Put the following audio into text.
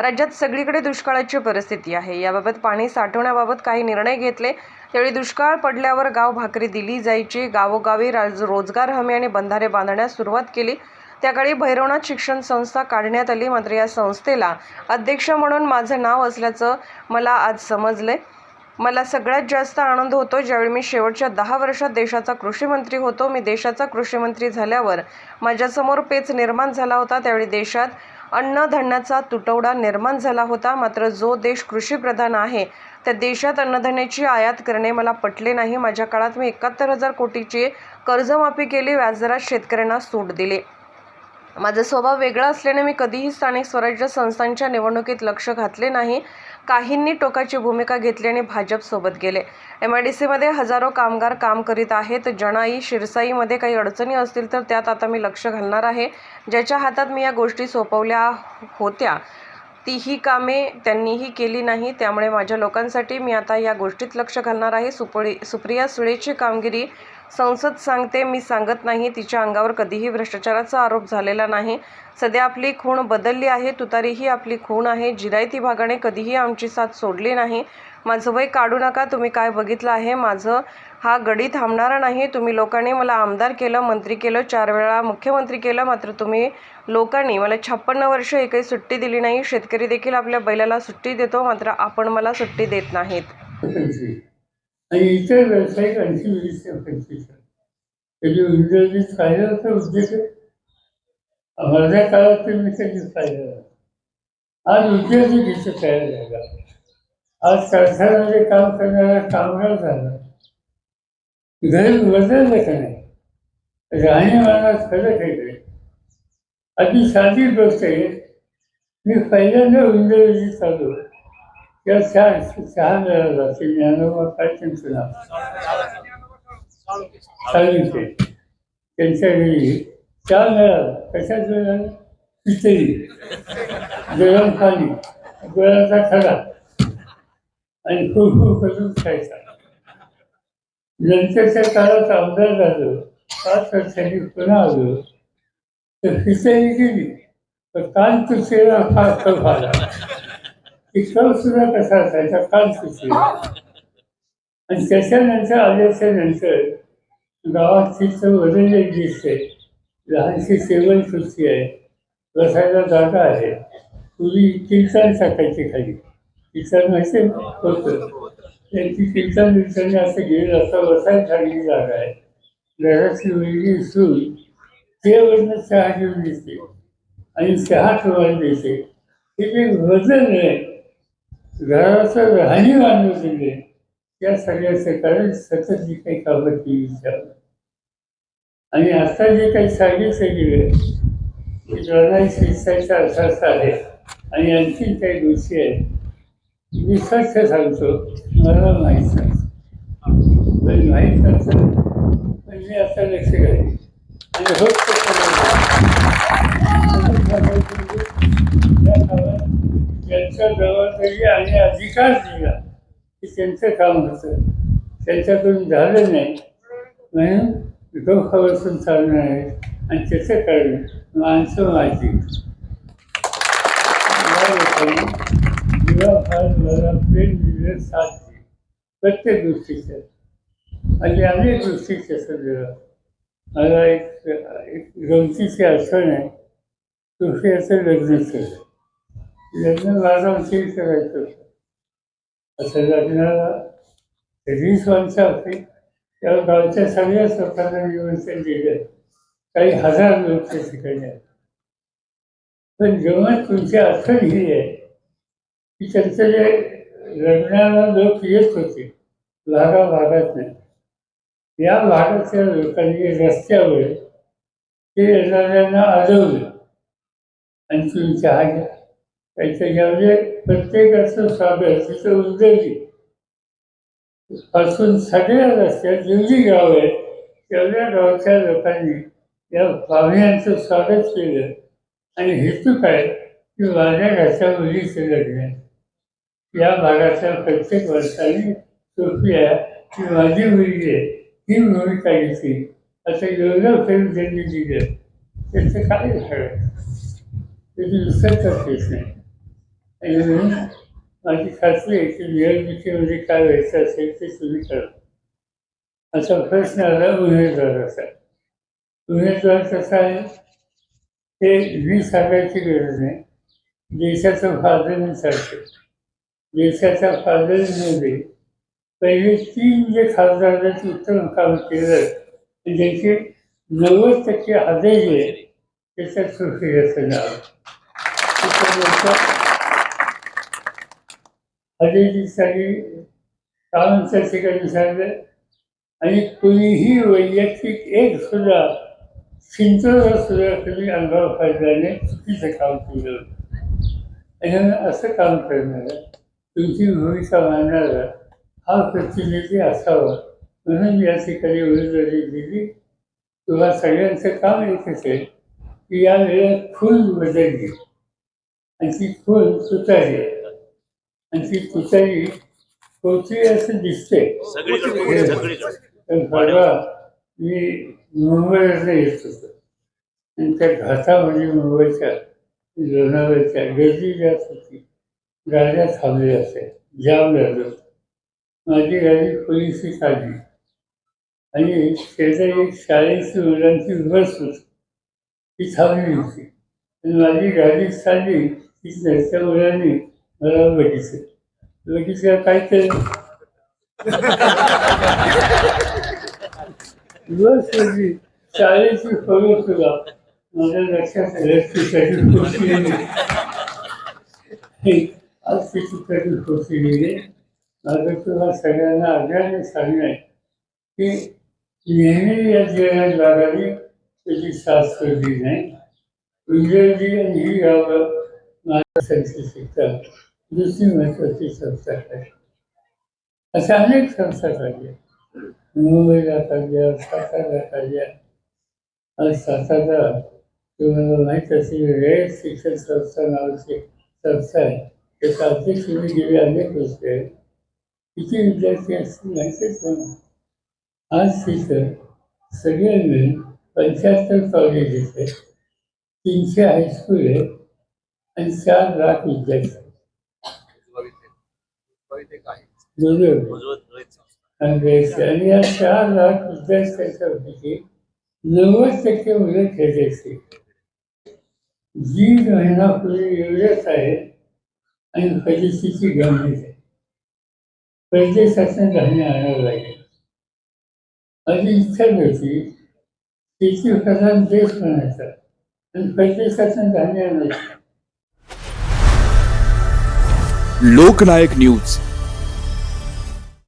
राज्यात सगळीकडे दुष्काळाची परिस्थिती आहे. याबाबत पाणी साठवण्याबाबत काही निर्णय घेतले. त्यावेळी दुष्काळ पडल्यावर गाव भाकरी दिली जायची. गावोगावी राज रोजगार हमी आणि बंधारे बांधण्यास सुरुवात केली. त्याकाळी भैरवनाथ शिक्षण संस्था काढण्यात आली. मात्र या संस्थेला अध्यक्ष म्हणून माझं नाव असल्याचं मला आज समजले. मला सगळ्यात जास्त आनंद होतो. ज्यावेळी मी शेवटच्या दहा वर्षात देशाचा कृषीमंत्री होतो. मी देशाचा कृषीमंत्री झाल्यावर माझ्यासमोर पेच निर्माण झाला होता. त्यावेळी देशात अन्नधान्याचा तुटवडा निर्माण झाला होता. मात्र जो देश कृषीप्रधान आहे त्या देशात अन्नधान्याची आयात करणे मला पटले नाही. माझ्या काळात मी एकाहत्तर हजार कोटीची कर्जमाफी केली. व्याजदरात शेतकऱ्यांना सूट दिली. माझा स्वभाव वेगळा असल्याने मी कधीही स्थानिक स्वराज्य संस्थांच्या निवडणुकीत लक्ष घातले नाही. काहींनी टोकाची भूमिका घेतली आणि भाजपसोबत गेले. एम आय डी सीमध्ये हजारो कामगार काम करीत आहेत. जणाई शिरसाईमध्ये काही अडचणी असतील तर त्यात आता मी लक्ष घालणार आहे. ज्याच्या हातात मी या गोष्टी सोपवल्या होत्या तीही कामे त्यांनीही केली नाही. त्यामुळे माझ्या लोकांसाठी मी आता या गोष्टीत लक्ष घालणार आहे. सुपळी सुप्रिया सुळेची कामगिरी संसद सांगते मी सांगत नाही तिच्या अंगावर कधीही भ्रष्टाचाराचा आरोप झालेला नाही. सध्या आपली खूण बदलली आहे तुतारीही आपली खूण आहे. जिरायती भागाने कधीही आमची साथ सोडली नाही. माझं वय काढू नका तुम्ही काय बघितलं आहे? माझं हा गडी थांबणारा नाही. तुम्ही लोकांनी मला आमदार केलं मंत्री केलं चार वेळा मुख्यमंत्री केलं मात्र तुम्ही लोकांनी मला छप्पन्न वर्ष एकही सुट्टी दिली नाही. शेतकरी देखील आपल्या बैलाला सुट्टी देतो मात्र आपण मला सुट्टी देत नाहीत. आणि इतर व्यावसायिक आणखी वीस अपेक्षित पंचवीस त्याची उद्योजित कायद्याचा उद्देश आहे. माझ्या काळात ते मी त्यांनीच झाला. आज उद्योजकीचं तयार झाला. आज कारखान्यामध्ये काम करणारा कामगार झाला. घर बदललं का नाही? राहणीमानात फरक आहे अगदी साधी गोष्ट आहे. मी पहिल्यांदा इंग्रजी चालू आहे त्या चहा चहा मिळाला ते ज्ञानोबा काय त्यांचं नाव चालूचे त्यांच्या वेळी चार मिळाला कशात मिळाला खिचडी गरम पाणी गुळाचा खडा आणि खूप खूप करून खायचा नंतरच्या काळात आमदार झालो पाच वर्षांनी पुन्हा आलो तर खिचडी गेली तर कान तुसेला फार कफ आला ती कफ सुद्धा कसा असायचा? काल तुसेला आणि त्याच्यानंतर आल्याच्यानंतर गावात तिचं वजन दिसते लहानशी टेबल खुर्ची आहे. बसायला जागा आहे. पूर्वी कीर्तन टाकायची खाली. कीर्तन माहिती होतं. त्यांची कीर्तन विचारणे असं गेलं असं बसायला चांगली जागा आहे. घराची वेगळी सून त्यावरनं चहा घेऊन दिसते आणि चहा ठेवायला देते. हे जे वजन आहे घराचं राहणीमान दिले त्या सगळ्याचं कारण सतत जी काही कामं ती विचार आणि आता जे काही सांगितलं गेलं की लढाई शिक्षाचा असाच आहे. आणि आणखी काही गोष्टी आहेत. मी सत्य सांगतो मला माहीत सांगतो पण माहीत नसतं पण मी आता लक्ष घालेन आणि होत त्यांच्या जबाबदारी आणि अधिकार दिला की त्यांचं काम होतं. त्यांच्याकडून झालं नाही. म्हणून डोकं बसून चालणार आहे आणि त्याचं कारण माणसं माझी. या मला प्रेम दिलं साथ दिली प्रत्येक गोष्टीचं. आणि अनेक गोष्टीचं सगळं मला एक एक गमतीची आठवण आहे. असं लग्न केलं. लग्न बारामती करायचं होतं. असं लग्नाला वीस माणसं होती. त्या गावच्या सगळ्याच लोकांना निमंत्रण दिलं काही हजार लोक त्या ठिकाणी पण जेव्हा तुमची आठवण ही आहे की त्यांचं जे लग्नाला लोक येत होते लागा भागात नाही. या भागातल्या लोकांनी रस्त्यावर ते येणाऱ्यांना अडवलं आणि तुम्ही चहा घ्या त्याच्यामध्ये म्हणजे प्रत्येकाचं स्वागत तिथं उजळली पासून सगळ्या रस्त्यात जेवढी गाव आहेत तेवढ्या गावच्या लोकांनी या पाहुण्यांचं स्वागत केलं. आणि हेतू काय? की माझ्या घरच्या मुलीचं लग्न आहे. या भागाच्या प्रत्येक वर्षाने सोफिया की माझी मुलगी आहे ही भूमिका घेतली. असं एवढं फिल्म त्यांनी दिलं. त्याचं काय झालं? त्याची दुसरं करतेच नाही. म्हणून माझी खात्री आहे की निवडणुकीमध्ये काय व्हायचं असेल ते तुम्ही करा. असा प्रश्न आला उमेदवाराचा. उमेदवार कसा आहे? ते मी सांगायची गरज नाही. देशाचं फादरीसारखे देशाच्या फादरीमध्ये पहिले तीन जे खासदारांनी उत्तम काम केलं ज्याचे नव्वद टक्के जे आहे, त्याच्यात सुखी नाव हजेची सगळी कामांच्या ठिकाणी सांगलं आणि कुणीही वैयक्तिक एक सुद्धा चिंतन सुद्धा कधी अंगावर फायद्याने चुकीचं काम केलं आणि असं काम करणारा तुमची भूमिका मांडणारा हा प्रतिनिधी असावा म्हणून या ठिकाणी उमेदवारी दिली. तुम्हा सगळ्यांचं काम एकच आहे की या वेळेला खून बदलली आणि ती खून सुतारी आहे आणि ती तुतारी होती असं दिसते सगळीकडे सगळीकडे. तर परवा मी मुंबईवरनं येत होतो. आणि त्या घाटामध्ये मुंबईच्या लोणावळ्याच्या गर्दी जात होती. गाड्या थांबल्या असे जाम झालं माझी गाडी पोलिसी काढली आणि शेजारी एक शाळेची मुलांची बस होती. ती थांबली होती. आणि माझी गाडी चालली. ती त्या मुलांनी मला लगेच काय ते? बस होती शाळेची फळं तुला. माझ्या लक्षात रस्त्यासाठी पोचलेली आज ती चित्राची पोचलेली माझं तुला सगळ्यांना आग्रहाने सांगणं की नेहमी या जिल्ह्यात लागावी त्याची साथ करली नाही. इंग्रजी आणि ही गावं माझ्या संस्था शिकतात दुसरी महत्वाची संस्था आहे अशा अनेक संस्था काढल्या मुंबईला काढल्या सातारा काढल्या आज सातारा तुम्हाला माहीत असेल रेड शिक्षण संस्था नावाची संस्था आहे. त्याचा अध्यक्ष मी गेले अनेक वर्ष. आहे किती विद्यार्थी असतील माहितीच म्हणा आज तिथं सगळे मिळून पंच्याहत्तर कॉलेजेस आहेत. तीनशे हायस्कूल आहे आणि चार लाख विद्यार्थी आणि या चार लाख विद्यार्थ्यांच्यापैकी नव्वद टक्के मुलं खेळायची. दीड महिनापूर्वी एवढंच आहे आणि परिस्थिती गंभीर आहे. परदेशातून धान्य आणावं लागेल. माझी इच्छा नव्हती शेती प्रधान देश म्हणायचा आणि परदेशातून धान्य आणायचं. लोकनायक न्यूज.